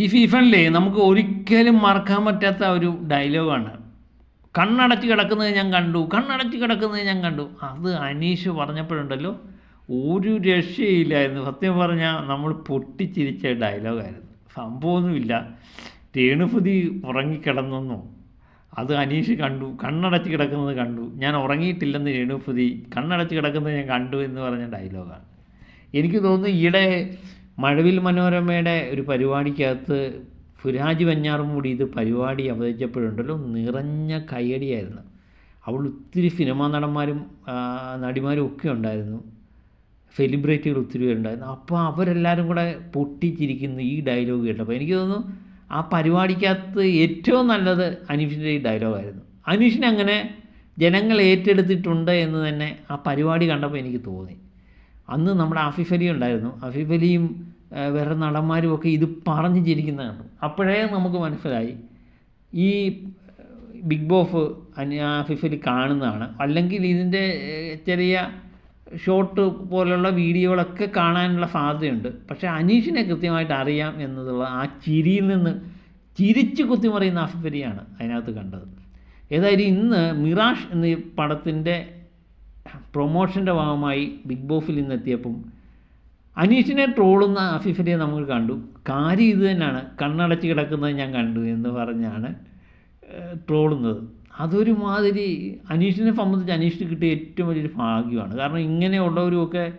ഈ ഫീഫണിലെ നമുക്ക് ഒരിക്കലും മറക്കാൻ പറ്റാത്ത ഒരു ഡയലോഗാണ് കണ്ണടച്ച് കിടക്കുന്നത് ഞാൻ കണ്ടു കണ്ണടച്ച് കിടക്കുന്നത് ഞാൻ കണ്ടു. അത് അനീഷ് പറഞ്ഞപ്പോഴുണ്ടല്ലോ ഒരു രക്ഷയില്ലായിരുന്നു സത്യം പറഞ്ഞാൽ നമ്മൾ പൊട്ടിച്ചിരിച്ച ഡയലോഗായിരുന്നു സംഭവമൊന്നുമില്ല. രേണുപതി ഉറങ്ങിക്കിടന്നെന്നോ. അത് അനീഷ് കണ്ടു കണ്ണടച്ച് കിടക്കുന്നത് കണ്ടു. ഞാൻ ഉറങ്ങിയിട്ടില്ലെന്ന് രേണുപതി കണ്ണടച്ച് കിടക്കുന്നത് ഞാൻ കണ്ടു എന്ന് പറഞ്ഞ ഡയലോഗാണ് എനിക്ക് തോന്നുന്നു ഈയിടെ മഴവിൽ മനോരമയുടെ ഒരു പരിപാടിക്കകത്ത് ഫുരാജ് വെഞ്ഞാറുമൂടി ഇത് പരിപാടി അവതരിച്ചപ്പോഴുണ്ടല്ലോ നിറഞ്ഞ കയ്യടിയായിരുന്നു. അവൾ ഒത്തിരി സിനിമാ നടന്മാരും നടിമാരും ഒക്കെ ഉണ്ടായിരുന്നു. സെലിബ്രിറ്റികൾ ഒത്തിരി പേരുണ്ടായിരുന്നു. അപ്പോൾ അവരെല്ലാവരും കൂടെ പൊട്ടിച്ചിരിക്കുന്നു ഈ ഡയലോഗ് കേട്ടപ്പോൾ എനിക്ക് തോന്നുന്നു ആ പരിപാടിക്കകത്ത് ഏറ്റവും നല്ലത് അനീഷിന്റെ ഈ ഡയലോഗായിരുന്നു അനീഷിനെ അങ്ങനെ ജനങ്ങൾ ഏറ്റെടുത്തിട്ടുണ്ട് എന്ന് തന്നെ ആ പരിപാടി കണ്ടപ്പോൾ എനിക്ക് തോന്നി. അന്ന് നമ്മുടെ ആഫിഫ് അലി ഉണ്ടായിരുന്നു. ആഫിഫ് അലിയും വേറെ നടന്മാരും ഒക്കെ ഇത് പറഞ്ഞ് ചിരിക്കുന്ന കണ്ടു അപ്പോഴേ നമുക്ക് മനസ്സിലായി. ഈ ബിഗ് ബോഫ് ആഫിഫ് അലി കാണുന്നതാണ്. അല്ലെങ്കിൽ ഇതിന്റെ ചെറിയ ഷോർട്ട് പോലുള്ള വീഡിയോകളൊക്കെ കാണാനുള്ള സാധ്യതയുണ്ട്. പക്ഷേ അനീഷിനെ കൃത്യമായിട്ട് അറിയാം എന്നതുള്ള ആ ചിരിയിൽ നിന്ന് ചിരിച്ച് കുത്തിമറിയുന്ന ആഫിഫ് അലിയാണ് അതിനകത്ത് കണ്ടത്. ഏതായാലും ഇന്ന് മിറാഷ് എന്ന പടത്തിന്റെ പ്രൊമോഷന്റെ ഭാഗമായി ബിഗ് ബോസിൽ ഇന്ന് എത്തിയപ്പം അനീഷിനെ ട്രോളുന്ന ആഫിഫിനെ നമ്മൾ കണ്ടു. കാര്യം ഇത് തന്നെയാണ്. കണ്ണടച്ച് കിടക്കുന്നത് ഞാൻ കണ്ടു എന്ന് പറഞ്ഞാണ് ട്രോളുന്നത്. അതൊരു മാതിരി അനീഷിനെ സംബന്ധിച്ച് അനീഷിന് കിട്ടിയ ഏറ്റവും വലിയൊരു ഭാഗ്യമാണ്. കാരണം ഇങ്ങനെയുള്ളവരുമൊക്കെ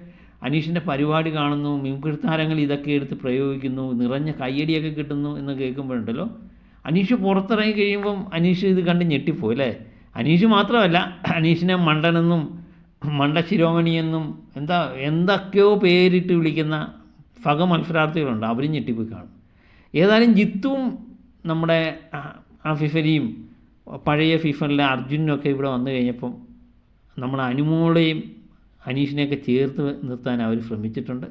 അനീഷിന്റെ പരിപാടി കാണുന്നു മിമിക്രി താരങ്ങൾ ഇതൊക്കെ എടുത്ത് പ്രയോഗിക്കുന്നു നിറഞ്ഞ കയ്യടിയൊക്കെ കിട്ടുന്നു എന്ന് കേൾക്കുമ്പോഴുണ്ടല്ലോ. അനീഷ് പുറത്തിറങ്ങി കഴിയുമ്പം അനീഷ് ഇത് കണ്ട് ഞെട്ടിപ്പോയി അല്ലേ? അനീഷ് മാത്രമല്ല അനീഷിനെ മണ്ടനെന്നും മണ്ട എന്നും എന്താ എന്തൊക്കെയോ പേരിട്ട് വിളിക്കുന്ന ഭഗ മത്സരാർത്ഥികളുണ്ട്. അവരും ഞെട്ടിപ്പോയി കാണും. ഏതായാലും ജിത്തുവും നമ്മുടെ ആ ഫിഫലിയും പഴയ ഫിഫലിലെ അർജുനൊക്കെ ഇവിടെ വന്നു കഴിഞ്ഞപ്പം നമ്മൾ അനുമോളെയും അനീഷിനെയൊക്കെ ചേർത്ത് നിർത്താൻ അവർ ശ്രമിച്ചിട്ടുണ്ട്.